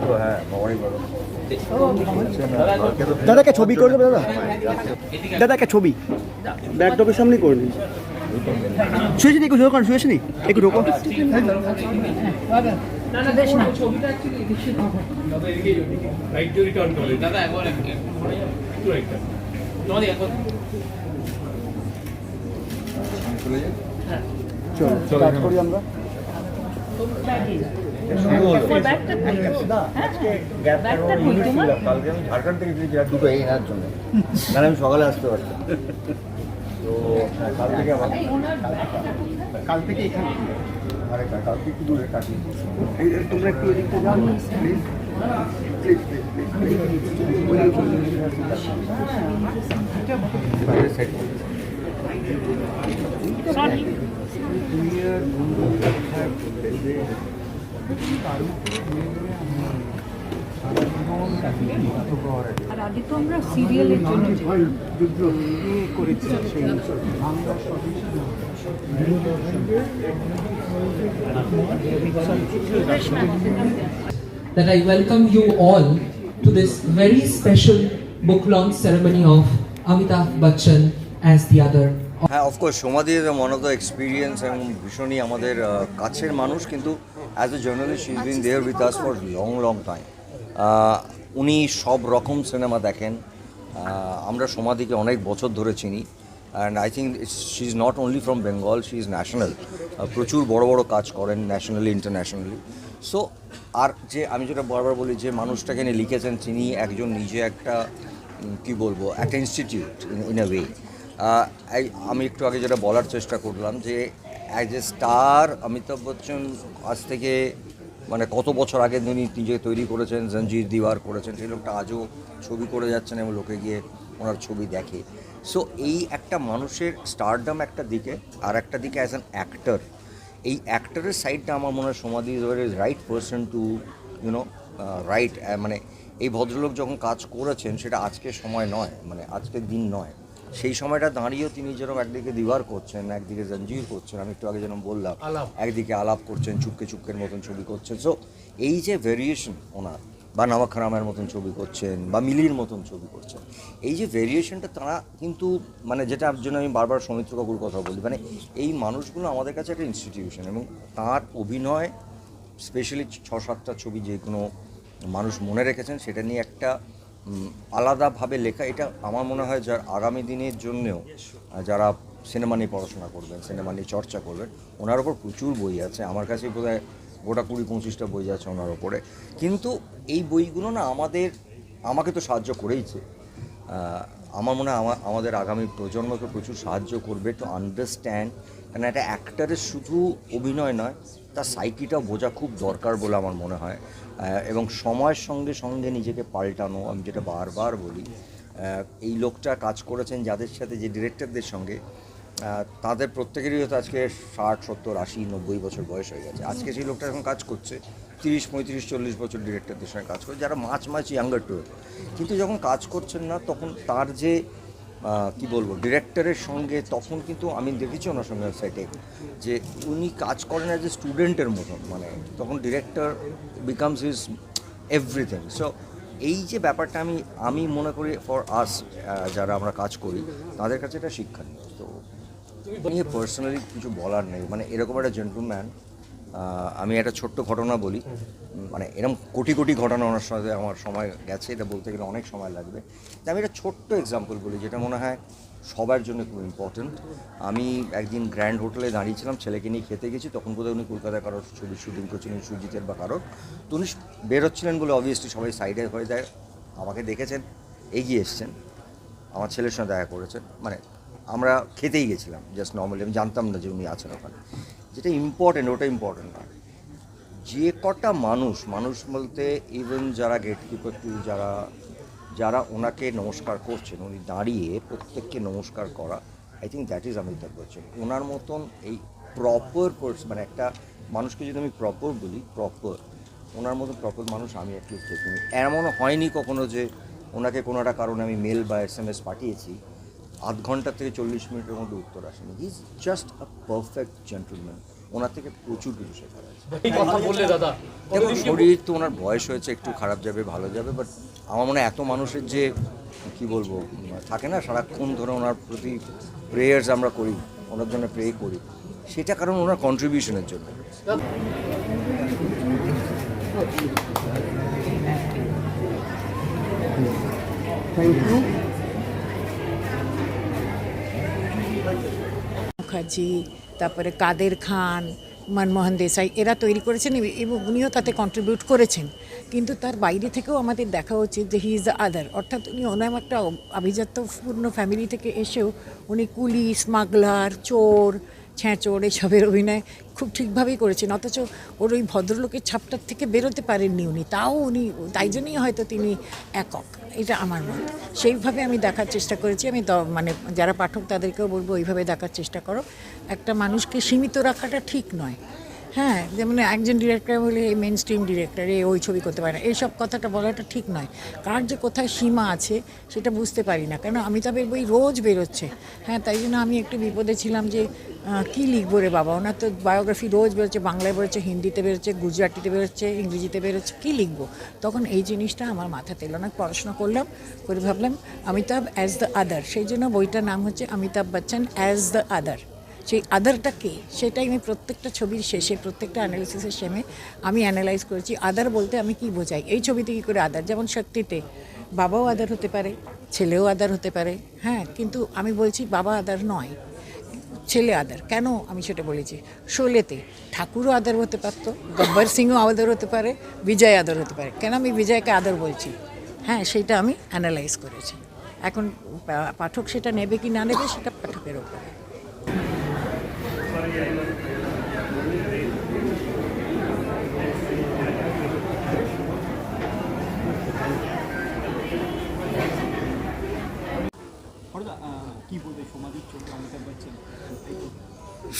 তো হ্যাঁ বাবারই দাদা একটা ছবি করে দেবে দাদা? দাদা একটা ছবি ব্যাকড্রপের সামনেই করে নিন শুয়েছেন একটু ঢোকান শুয়েছেন একটু ঢোকো। রাইট রিটার্ন করে দাদা একবার একটু রাইটটা চলে যান চলো স্টার্ট করি আমরা কালকে আমি ঝাড়খণ্ড থেকে ফিরেছি দুটো এই এনার জন্য কারণ আমি সকালে আসতে পারতাম তো হ্যাঁ, কাল থেকে আমার কাল থেকে এখানে আরে কা- কালকে একটু দূরে কাটি তোমরা একটু এদিকটা যাও please please set আর আগে তো আমরা সিরিয়ালের জন্য যেতাম। যুদ্ধ করেছি সেই Bangla that I welcome you all to this very special book launch ceremony of Amitabh Bachchan as the other. হ্যাঁ of course one of the experience এবং ভীষণই আমাদের কাছের মানুষ, কিন্তু as a journalist is been there with us for long long time উনি সব রকম সিনেমা দেখেন। আমরা সমাধিকে অনেক বছর ধরে চিনি। And I think she is not only from Bengal she is national প্রচুর বড় বড় কাজ করেন ন্যাশনালি ইন্টারন্যাশনালি সো আর যে, আমি যেটা বারবার বলি, যে মানুষটাকে নিয়ে লিখেছেন, তিনি একজন নিজে একটা কি বলব, একটা ইনস্টিটিউট ইন এ ওয়ে আমি একটু আগে যেটা বলার চেষ্টা করলাম যে as a star Amitabh Bachchan আজ থেকে মানে কত বছর আগে তিনি নিজে তৈরি করেছেন, জঞ্জির দিওয়ার করেছেন, সেই লোকটা আজও ছবি করে যাচ্ছেন এবং লোকে গিয়ে ওনার ছবি দেখে। সো এই একটা মানুষের স্টারডাম একটা দিকে আর একটা দিকে অ্যাজ অ্যান অ্যাক্টর এই অ্যাক্টরের সাইডটা আমার মনে হয় Samadhi is right person to you know right মানে এই ভদ্রলোক যখন কাজ করেছেন সেটা আজকের সময় নয় মানে আজকের দিন নয়। সেই সময়টা দাঁড়িয়েও তিনি যেরকম একদিকে দিবার করছেন একদিকে জঞ্জির করছেন আমি একটু আগে যেরকম বললাম একদিকে আলাপ করছেন চুপকে চুপকের মতন ছবি করছেন। সো এই যে ভেরিয়েশন ওনার বা নবাখারামের মতন ছবি করছেন বা মিলির মতন ছবি করছেন এই যে ভেরিয়েশনটা তারা কিন্তু মানে যেটা জন্য আমি বারবার সৌমিত্র কাকুর কথা বলি মানে এই মানুষগুলো আমাদের কাছে একটা ইনস্টিটিউশন এবং তার অভিনয় স্পেশালি ছ সাতটা ছবি যে কোনো মানুষ মনে রেখেছেন সেটা নিয়ে একটা আলাদাভাবে লেখা, এটা আমার মনে হয় যার আগামী দিনের জন্যেও যারা সিনেমা নিয়ে পড়াশোনা করবেন, সিনেমা নিয়ে চর্চা করবেন, ওনার ওপর প্রচুর বই আছে। আমার কাছে বোধ গোটা কুড়ি পঁচিশটা বই আছে ওনার ওপরে। কিন্তু এই বইগুলো না আমাদের, আমাকে তো সাহায্য করেইছে। আমার মনে হয় আমা- আমাদের আগামী প্রজন্মকে প্রচুর সাহায্য করবে টু আন্ডারস্ট্যান্ড কারণ একটা অ্যাক্টারের শুধু অভিনয় নয় তার সাইকিটাও বোঝা খুব দরকার বলে আমার মনে হয়। এবং সময়ের সঙ্গে সঙ্গে নিজেকে পাল্টানো, আমি যেটা বারবার বলি এই লোকটা কাজ করেছেন যাদের সাথে, যে ডিরেক্টরদের সঙ্গে তাদের প্রত্যেকেরই হয়তো আজকে ষাট, সত্তর, আশি, নব্বই বছর বয়স হয়ে গেছে। আজকে সেই লোকটা এখন কাজ করছে, তিরিশ, পঁয়ত্রিশ, চল্লিশ বছর ডিরেক্টরদের সঙ্গে কাজ করে, যারা মাছ মাছ ইয়াঙ্গার টু কিন্তু যখন কাজ করছেন না, তখন তার যে কি বলব ডিরেক্টরের সঙ্গে তখন কিন্তু আমি দেখেছি ওনার সঙ্গে সেটে যে উনি কাজ করেন অ্যাজ এ স্টুডেন্টের মতন মানে তখন director becomes is everything so এই যে ব্যাপারটা আমি আমি মনে করি ফর আস যারা আমরা কাজ করি, তাদের কাছে এটা শিক্ষণীয় তো, নিয়ে পার্সোনালি কিছু বলার নেই মানে এরকম একটা জেন্টলম্যান আমি একটা ছোট্ট ঘটনা বলি। মানে এরকম কোটি কোটি ঘটনা ওনার সাথে আমার সময় গেছে, এটা বলতে গেলে অনেক সময় লাগবে। আমি একটা ছোট্ট এক্সাম্পল বলি, যেটা মনে হয় সবার জন্য খুব ইম্পর্ট্যান্ট আমি একদিন গ্র্যান্ড হোটেলে দাঁড়িয়েছিলাম, ছেলেকে নিয়ে খেতে গেছি, তখন বোধহয় উনি কলকাতায় কারোর ছবি শুটিং করছিলেন সুজিতের বা কারোর। তো উনি বেরোচ্ছিলেন বলে অবভিয়াসলি সবাই সাইডে হয়ে যায়, আমাকে দেখেছেন, এগিয়ে এসছেন, আমার ছেলের সঙ্গে দেখা করেছেন। মানে আমরা খেতেই গেছিলাম জাস্ট নর্মালি আমি জানতাম না যে উনি আছেন ওখানে। যেটা ইম্পর্টেন্ট ওটা ইম্পর্টেন্ট না। যে কটা মানুষ মানুষ বলতে ইভেন যারা গেট কিপার টু যারা যারা ওনাকে নমস্কার করছেন, উনি দাঁড়িয়ে প্রত্যেককে নমস্কার করা I think that is Amitabh Bachchan ওনার মতন এই প্রপার মানে একটা মানুষকে যদি আমি প্রপার বলি প্রপার ওনার মতন প্রপার মানুষ আমি অ্যাটলিস্ট দেখিনি। এমন হয়নি কখনো যে ওনাকে কোনো একটা কারণে আমি মেল বা এস এম এস পাঠিয়েছি। আধ ঘণ্টা থেকে চল্লিশ মিনিটের মধ্যে উত্তর আসেনি। He is just a perfect gentleman ওনার থেকে প্রচুর কিছু শেখার আছে। এই দাদা শরীর তো ওনার বয়স হয়েছে একটু খারাপ যাবে ভালো যাবে বাট আমার মনে হয় এত মানুষের যে কি বলব থাকে না সারাক্ষণ ধরে ওনার প্রতি প্রেয়ার্স আমরা করি ওনার জন্য প্রে করি। সেটা কারণ ওনার কন্ট্রিবিউশনের জন্য। থ্যাংক ইউ মুখার্জি, তারপরে কাদের খান, মনমোহন দেশাই, এরা তৈরি করেছেন এবং উনিও তাতে কন্ট্রিবিউট করেছেন। কিন্তু তার বাইরে থেকেও আমাদের দেখা উচিত যে হি ইজ দ্য আদার অর্থাৎ উনি ওনার একটা আভিজাত্যপূর্ণ ফ্যামিলি থেকে এসেও উনি কুলি স্মাগলার চোর ছ্যাঁচোর এসবের অভিনয় খুব ঠিকভাবেই করেছেন। অথচ ওর ওই ভদ্রলোকের ছাপটার থেকে বেরোতে পারেননি উনি। তাও উনি, তাই জন্যই হয়তো তিনি একক। এটা আমার মত। সেইভাবে আমি দেখার চেষ্টা করেছি। আমি মানে যারা পাঠক তাদেরকেও বলব ওইভাবে দেখার চেষ্টা করো। একটা মানুষকে সীমিত রাখাটা ঠিক নয়। হ্যাঁ যেমন একজন ডিরেক্টর বলে, এই মেন স্ট্রিম ডিরেক্টর এ ওই ছবি করতে পারে না। এইসব কথাটা বলাটা ঠিক নয়। কার যে কোথায় সীমা আছে সেটা বুঝতে পারি না। কেন অমিতাভের বই রোজ বেরোচ্ছে। হ্যাঁ তাই জন্য আমি একটু বিপদে ছিলাম যে কী লিখব রে বাবা? ওনার তো বায়োগ্রাফি রোজ বেরোচ্ছে, বাংলায় বেরোচ্ছে, হিন্দিতে বেরোচ্ছে, গুজরাটিতে বেরোচ্ছে, ইংরেজিতে বেরোচ্ছে, কী লিখব? তখন এই জিনিসটা আমার মাথাতে এলো। না পড়াশোনা করলাম, করে ভাবলাম অমিতাভ অ্যাজ দ্য আদার সেই জন্য বইটার নাম হচ্ছে Amitabh Bachchan as the other সেই আদারটা কে? সেটাই আমি প্রত্যেকটা ছবির শেষে, প্রত্যেকটা অ্যানালিসিসের শেমে আমি অ্যানালাইজ করেছি। আদার বলতে আমি কি বোঝাই? এই ছবিতে কী করে আদার যেমন শক্তিতে। বাবাও আদার হতে পারে, ছেলেও আদার হতে পারে হ্যাঁ? কিন্তু আমি বলছি বাবা আদার নয়। ছেলে আদার। কেন আমি সেটা বলেছি? শোলেতে ঠাকুরও আদর হতে পারতো, গব্বর সিংও আদর হতে পারে, বিজয় আদর হতে পারে। কেন আমি বিজয়কে আদর বলছি? হ্যাঁ সেটা আমি অ্যানালাইজ করেছি। এখন পাঠক সেটা নেবে কি না নেবে, সেটা পাঠকের ওপরে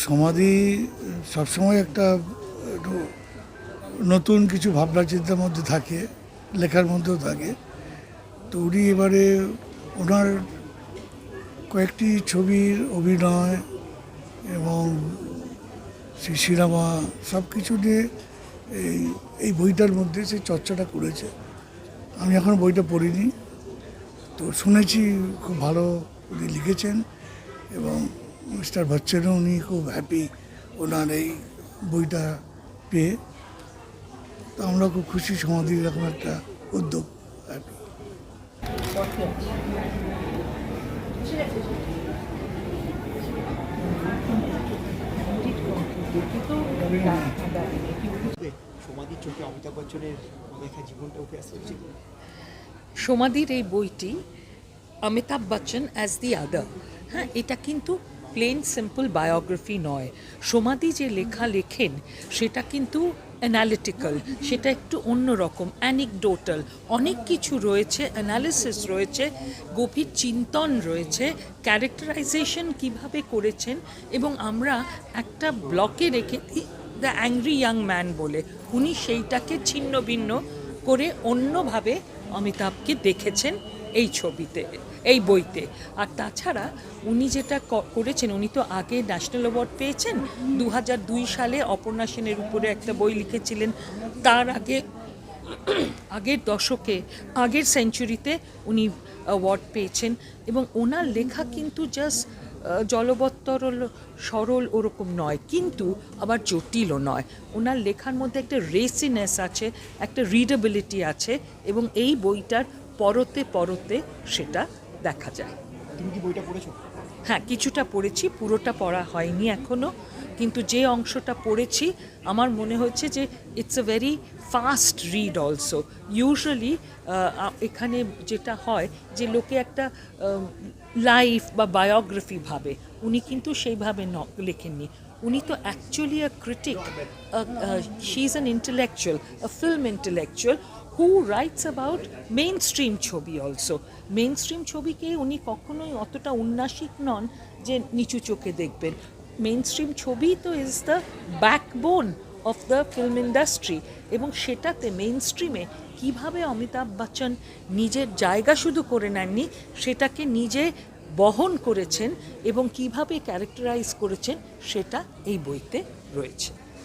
সমাধি সবসময় একটা, একটু নতুন কিছু ভাবনা চিন্তার মধ্যে থাকে, লেখার মধ্যেও থাকে। তো উনি এবারে ওনার কয়েকটি ছবির অভিনয় এবং সেই সিনেমা সব কিছু নিয়ে এই এই বইটার মধ্যে সেই চর্চাটা করেছে। আমি এখন বইটা পড়িনি। তো শুনেছি খুব ভালো উনি লিখেছেন এবং মিস্টার বচ্চনও উনি খুব হ্যাপি ওনার এই বইটা পেয়ে। তো আমরা খুব খুশি সমাধির এরকম একটা উদ্যোগ হ্যাপি সমাধির চোখে অমিতাভ বচ্চনের দেখা জীবনটা ওকে আসছে। সমাধির এই বইটি Amitabh Bachchan as the other হ্যাঁ এটা কিন্তু প্লেন সিম্পল বায়োগ্রাফি নয়। সমাধি যে লেখা লেখেন, সেটা কিন্তু অ্যানালিটিক্যাল সেটা একটু অন্য অন্যরকম অ্যানিকডোটাল অনেক কিছু রয়েছে অ্যানালিসিস রয়েছে, গভীর চিন্তন রয়েছে ক্যারেক্টারাইজেশন কীভাবে করেছেন, এবং আমরা একটা ব্লকে রেখে দ্য অ্যাংরি ইয়াং ম্যান বলে। উনি সেইটাকে ছিন্ন ভিন্ন করে অন্যভাবে অমিতাভকে দেখেছেন এই ছবিতে, এই বইতে। আর তাছাড়া উনি যেটা করেছেন, উনি তো আগে ন্যাশনাল অ্যাওয়ার্ড পেয়েছেন। দু সালে অপর্ণা সেনের উপরে একটা বই লিখেছিলেন, তার আগে, আগের দশকে, আগের সেঞ্চুরিতে উনি অ্যাওয়ার্ড পেয়েছেন। এবং ওনার লেখা কিন্তু জাস্ট জলবত্তর সরল ওরকম নয় কিন্তু আবার জটিলও নয়। ওনার লেখার মধ্যে একটা রেসিনেস আছে একটা রিডেবিলিটি আছে এবং এই বইটার পরতে পরতে সেটা দেখা যায়। তুমি কি বইটা পড়েছো? হ্যাঁ কিছুটা পড়েছি পুরোটা পড়া হয়নি এখনও কিন্তু যে অংশটা পড়েছি, আমার মনে হচ্ছে যে it's a very fast read also usually এখানে যেটা হয় যে লোকে একটা লাইফ বা বায়োগ্রাফি ভাবে, উনি কিন্তু সেইভাবে ন, লেখেননি। উনি তো actually a critic she is an intellectual a film intellectual who writes about mainstream ছবি অলসো মেইন স্ট্রিম ছবিকে উনি কখনোই অতটা উন্নাসিক নন যে নিচু চোখে দেখবেন। মেইন স্ট্রিম ছবি তো is the backbone of the film industry এবং সেটাতে মেইন স্ট্রিমে কীভাবে অমিতাভ বচ্চন নিজের জায়গা শুধু করে নেননি সেটাকে নিজে বহন করেছেন এবং কীভাবে ক্যারেক্টারাইজ করেছেন সেটা এই বইতে রয়েছে